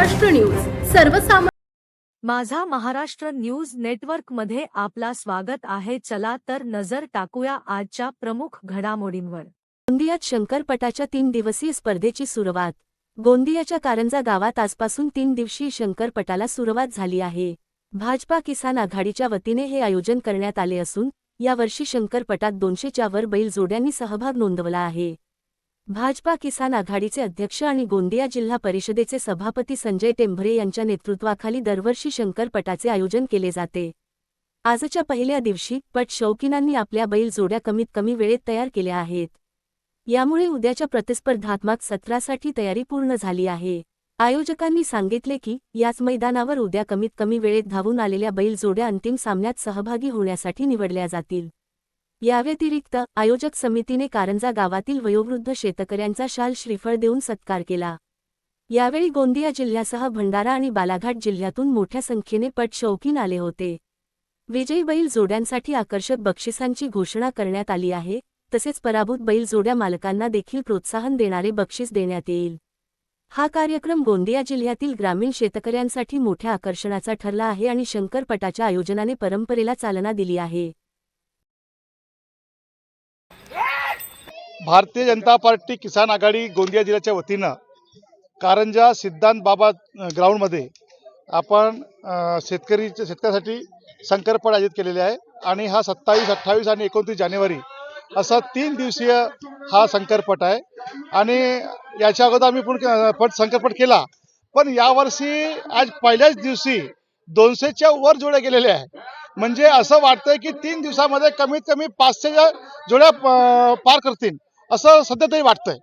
Maharashtra news. सर्वसामान्य माझा Maharashtra news नेटवर्कमध्ये आपला स्वागत आहे. चला तर नजर टाकूया आजच्या प्रमुख घडामोडींवर. गोंदियात शंकरपटाच्या तीन दिवसीय स्पर्धेची सुरुवात. गोंदियाच्या कारंजा गावात आजपासून तीन दिवसीय शंकरपटाला सुरुवात झाली आहे. भाजपा किसान आघाडीच्या वतीने हे आयोजन करण्यात आले असून यावर्षी शंकरपटात दोनशेच्या वर बैल जोड्यांनी सहभाग नोंदवला आहे. भाजपा किसान आघाडीचे अध्यक्ष आणि गोंदिया जिल्हा परिषदेचे सभापती संजय टेंभरे यांच्या नेतृत्वाखाली दरवर्षी शंकरपटाचे आयोजन केले जाते. आजच्या पहिल्या दिवशी पट शौकीनांनी आपल्या बैल जोड्या कमीत कमी वेळेत तयार केल्या आहेत. यामुळे उद्याच्या प्रतिस्पर्धात्मक सत्रासाठी तयारी पूर्ण झाली आहे. आयोजकांनी सांगितले की याच मैदानावर उद्या कमीत कमी वेळेत धावून आलेल्या बैल जोड्या अंतिम सामन्यात सहभागी होण्यासाठी निवडल्या जातील. याव्यतिरिक्त आयोजक समितीने कारंजा गावातील वयोवृद्ध शेतकऱ्यांचा शाल श्रीफळ देऊन सत्कार केला. यावेळी गोंदिया जिल्ह्यासह भंडारा आणि बालाघाट जिल्ह्यातून मोठ्या संख्येने पट शौकीन आले होते. विजयी बैल जोड्यांसाठी आकर्षक बक्षिसांची घोषणा करण्यात आली आहे तसेच पराभूत बैल जोड्या मालकांना देखील प्रोत्साहन देणारे बक्षीस देण्यात येईल. हा कार्यक्रम गोंदिया जिल्ह्यातील ग्रामीण शेतकऱ्यांसाठी मोठ्या आकर्षणाचा ठरला आहे आणि शंकरपटाच्या आयोजनाने परंपरेला चालना दिली आहे. भारतीय जनता पार्टी किसान आघाडी गोंदिया जिल्ह्याच्या वतीनं कारंजा सिद्धांत बाबा ग्राउंडमध्ये आपण शेतकरीच्या शेतकऱ्यासाठी शंकरपट आयोजित केलेले आहे. आणि हा सत्तावीस अठ्ठावीस आणि एकोणतीस जानेवारी असा तीन दिवसीय हा संकरपट आहे. आणि याच्या अगोदर आम्ही पण पट शंकरपट केला. पण यावर्षी आज पहिल्याच दिवशी दोनशेच्या वर जोड्या गेलेल्या आहे म्हणजे असं वाटतंय की तीन दिवसामध्ये कमीत कमी पाचशेच्या जोड्या पार करतील. असं सध्या तरी वाटतंय.